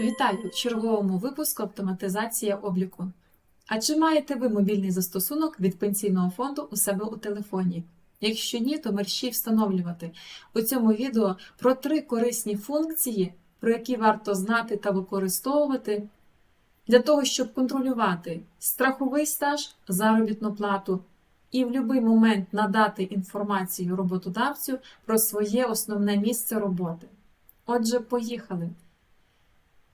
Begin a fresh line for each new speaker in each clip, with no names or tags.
Вітаю в черговому випуску Автоматизація обліку. А чи маєте ви мобільний застосунок від пенсійного фонду у себе у телефоні? Якщо ні, то мерщій встановлювати у цьому відео про три корисні функції, про які варто знати та використовувати для того, щоб контролювати страховий стаж, заробітну плату і в будь-який момент надати інформацію роботодавцю про своє основне місце роботи. Отже, поїхали.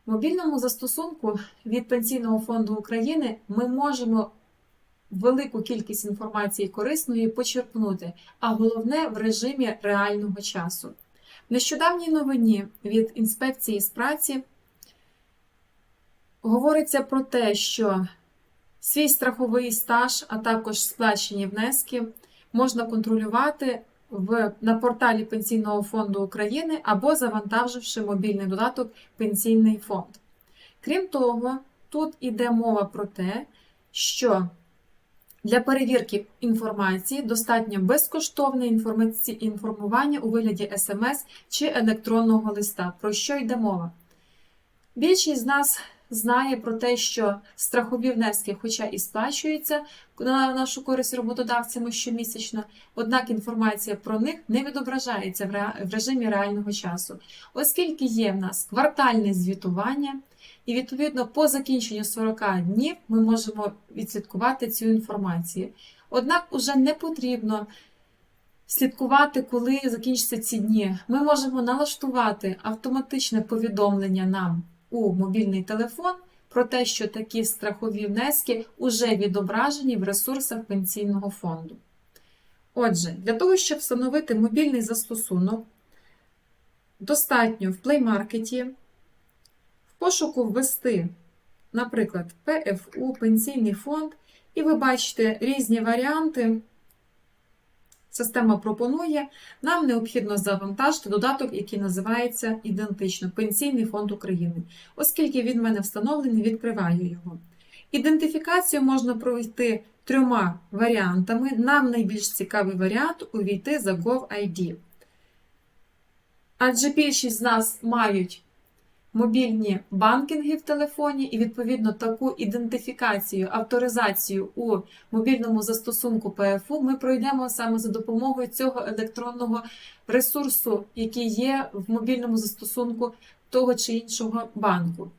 В мобільному застосунку від Пенсійного фонду України ми можемо велику кількість інформації корисної почерпнути, а головне в режимі реального часу. В нещодавній новині від інспекції з праці говориться про те, що свій страховий стаж, а також сплачені внески можна контролювати в, на порталі Пенсійного фонду України або завантаживши мобільний додаток Пенсійний фонд. Крім того, тут іде мова про те, що для перевірки інформації достатньо безкоштовне інформування у вигляді смс чи електронного листа. Про що йде мова? Більшість з нас знає про те, що страхові внески, хоча і сплачуються на нашу користь роботодавцями щомісячно, однак інформація про них не відображається в режимі реального часу, оскільки є в нас квартальне звітування, і відповідно по закінченню 40 днів ми можемо відслідкувати цю інформацію. Однак уже не потрібно слідкувати, коли закінчаться ці дні. Ми можемо налаштувати автоматичне повідомлення нам у мобільний телефон про те, що такі страхові внески вже відображені в ресурсах пенсійного фонду. Отже, для того, щоб встановити мобільний застосунок, достатньо в Play Market в пошуку ввести, наприклад, ПФУ, пенсійний фонд, і ви бачите різні варіанти. Система пропонує, нам необхідно завантажити додаток, який називається ідентично Пенсійний фонд України. Оскільки він в мене встановлений, відкриваю його. Ідентифікацію можна пройти трьома варіантами. Нам найбільш цікавий варіант увійти за GovID. Адже більшість з нас мають мобільні банкінги в телефоні, і, відповідно, таку ідентифікацію, авторизацію у мобільному застосунку ПФУ ми пройдемо саме за допомогою цього електронного ресурсу, який є в мобільному застосунку того чи іншого банку.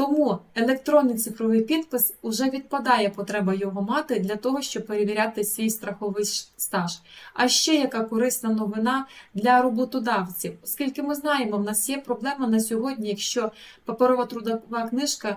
Тому електронний цифровий підпис вже відпадає потреба його мати для того, щоб перевіряти свій страховий стаж. А ще яка корисна новина для роботодавців, оскільки ми знаємо, в нас є проблема на сьогодні, якщо паперова трудова книжка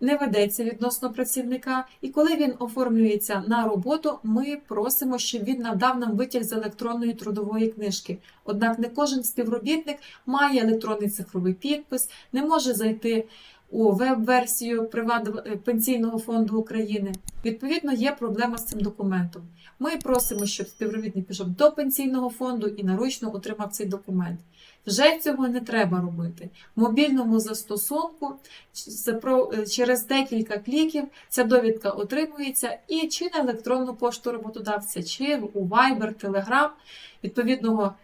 не ведеться відносно працівника, і коли він оформлюється на роботу, ми просимо, щоб він надав нам витяг з електронної трудової книжки. Однак не кожен співробітник має електронний цифровий підпис, не може зайти у веб-версію Приват- Пенсійного фонду України. Відповідно, є проблема з цим документом. Ми просимо, щоб співробітник пішов до пенсійного фонду і наручно отримав цей документ. Вже цього не треба робити. В мобільному застосунку через декілька кліків ця довідка отримується і чи на електронну пошту роботодавця, чи у Viber, Telegram відповідного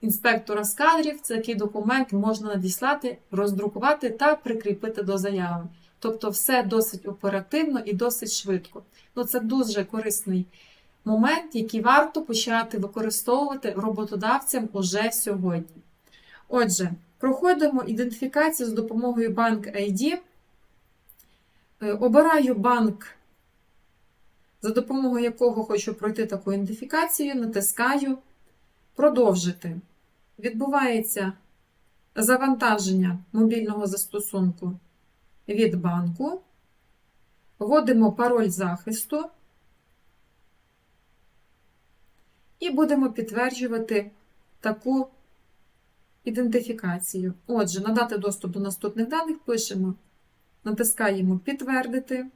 інспектора з кадрів такий документ можна надіслати, роздрукувати та прикріпити до заяви. Тобто все досить оперативно і досить швидко. Ну, це дуже корисний момент, який варто почати використовувати роботодавцям уже сьогодні. Отже, проходимо ідентифікацію з допомогою банк ID. Е, Обираю банк, за допомогою якого хочу пройти таку ідентифікацію, натискаю Продовжити. Відбувається завантаження мобільного застосунку від банку. Вводимо пароль захисту і будемо підтверджувати таку ідентифікацію. Отже, надати доступ до наступних даних пишемо, натискаємо Підтвердити.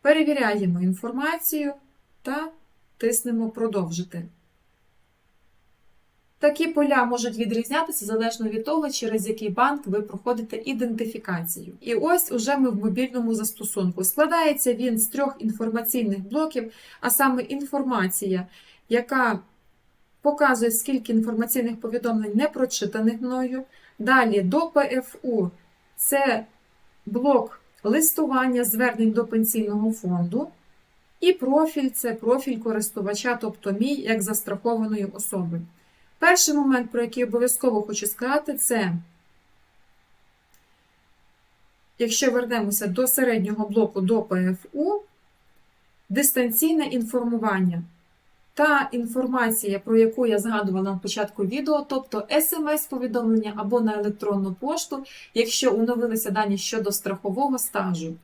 Перевіряємо інформацію та тиснемо Продовжити. Такі поля можуть відрізнятися залежно від того, через який банк ви проходите ідентифікацію. І ось уже ми в мобільному застосунку. Складається він з трьох інформаційних блоків, а саме інформація, яка показує, скільки інформаційних повідомлень не прочитаних мною. Далі до ПФУ це блок листування звернень до пенсійного фонду. І профіль це профіль користувача, тобто мій як застрахованої особи. Перший момент, про який обов'язково хочу сказати, це, якщо вернемося до середнього блоку до ПФУ, дистанційне інформування. Та інформація, про яку я згадувала на початку відео, тобто смс-повідомлення або на електронну пошту, якщо оновилися дані щодо страхового стажу.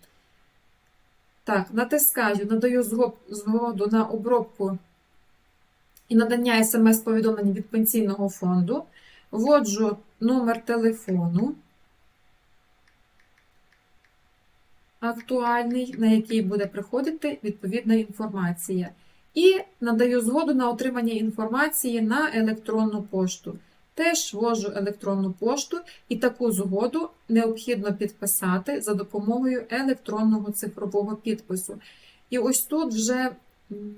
Так, натискаю, надаю згоду на обробку і надання смс-повідомлень від пенсійного фонду, вводжу номер телефону, актуальний, на який буде приходити відповідна інформація. І надаю згоду на отримання інформації на електронну пошту. Теж ввожу електронну пошту, і таку згоду необхідно підписати за допомогою електронного цифрового підпису. І ось тут вже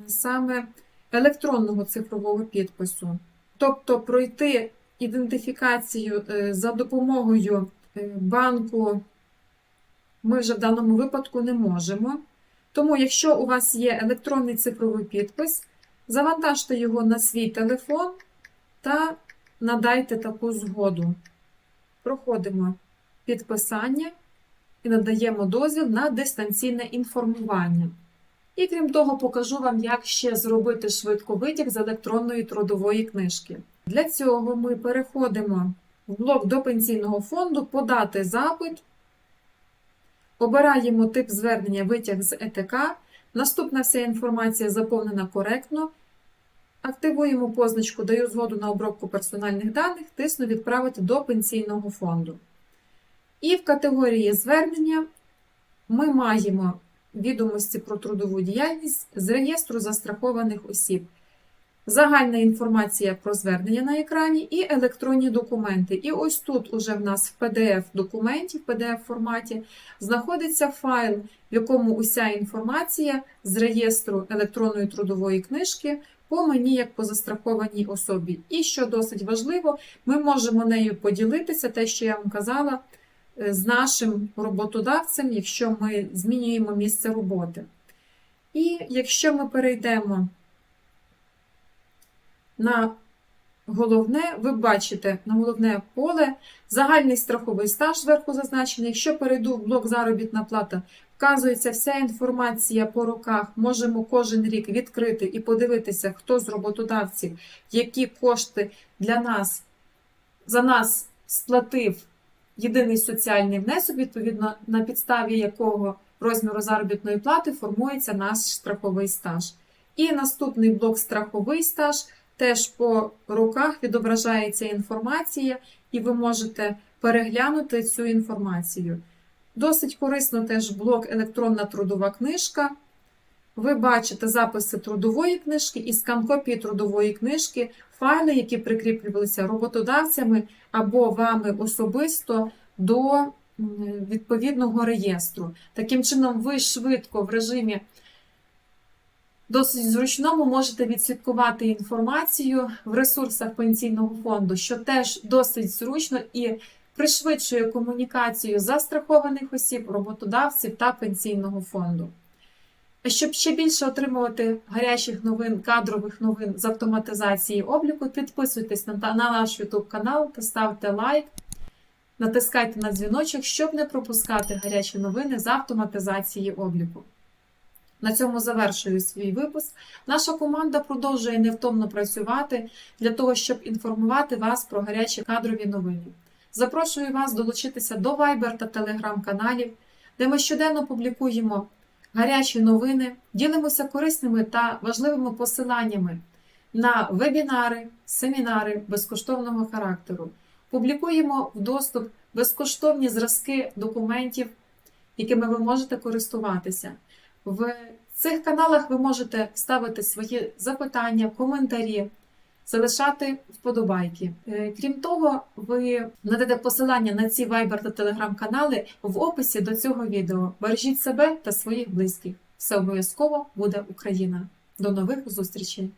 саме електронного цифрового підпису. Тобто пройти ідентифікацію е, за допомогою е, банку ми вже в даному випадку не можемо. Тому, якщо у вас є електронний цифровий підпис, завантажте його на свій телефон та надайте таку згоду. Проходимо підписання і надаємо дозвіл на дистанційне інформування. І крім того, покажу вам, як ще зробити швидко витяг з електронної трудової книжки. Для цього ми переходимо в блок до пенсійного фонду, подати запит, обираємо тип звернення витяг з ЕТК. Наступна вся інформація заповнена коректно. Активуємо позначку Даю згоду на обробку персональних даних, тисну Відправити до пенсійного фонду. І в категорії звернення ми маємо відомості про трудову діяльність з реєстру застрахованих осіб, загальна інформація про звернення на екрані і електронні документи. І ось тут уже в нас в PDF-документі, в PDF-форматі знаходиться файл, в якому уся інформація з реєстру електронної трудової книжки. По мені як по застрахованій особі. І що досить важливо, ми можемо нею поділитися, те, що я вам казала, з нашим роботодавцем, якщо ми змінюємо місце роботи. І якщо ми перейдемо на головне, ви бачите на головне поле загальний страховий стаж зверху зазначений. Якщо перейду в блок заробітна плата, вказується вся інформація по роках, можемо кожен рік відкрити і подивитися, хто з роботодавців, які кошти для нас за нас сплатив єдиний соціальний внесок, відповідно на підставі якого розміру заробітної плати формується наш страховий стаж. І наступний блок страховий стаж теж по руках відображається інформація, і ви можете переглянути цю інформацію. Досить корисно теж блок електронна трудова книжка. Ви бачите записи трудової книжки і скан копії трудової книжки, файли, які прикріплювалися роботодавцями або вами особисто до відповідного реєстру. Таким чином, ви швидко в режимі досить зручному можете відслідкувати інформацію в ресурсах пенсійного фонду, що теж досить зручно і пришвидшує комунікацію застрахованих осіб, роботодавців та пенсійного фонду. Щоб ще більше отримувати гарячих новин, кадрових новин з автоматизації обліку, підписуйтесь на, на наш YouTube канал та ставте лайк, натискайте на дзвіночок, щоб не пропускати гарячі новини з автоматизації обліку. На цьому завершую свій випуск. Наша команда продовжує невтомно працювати для того, щоб інформувати вас про гарячі кадрові новини. Запрошую вас долучитися до Viber та Telegram каналів, де ми щоденно публікуємо гарячі новини, ділимося корисними та важливими посиланнями на вебінари, семінари безкоштовного характеру. Публікуємо в доступ безкоштовні зразки документів, якими ви можете користуватися. В цих каналах ви можете ставити свої запитання, коментарі. Залишати вподобайки. Е, Крім того, ви знайдете посилання на ці Viber та Telegram канали в описі до цього відео. Бережіть себе та своїх близьких. Все обов'язково буде Україна. До нових зустрічей!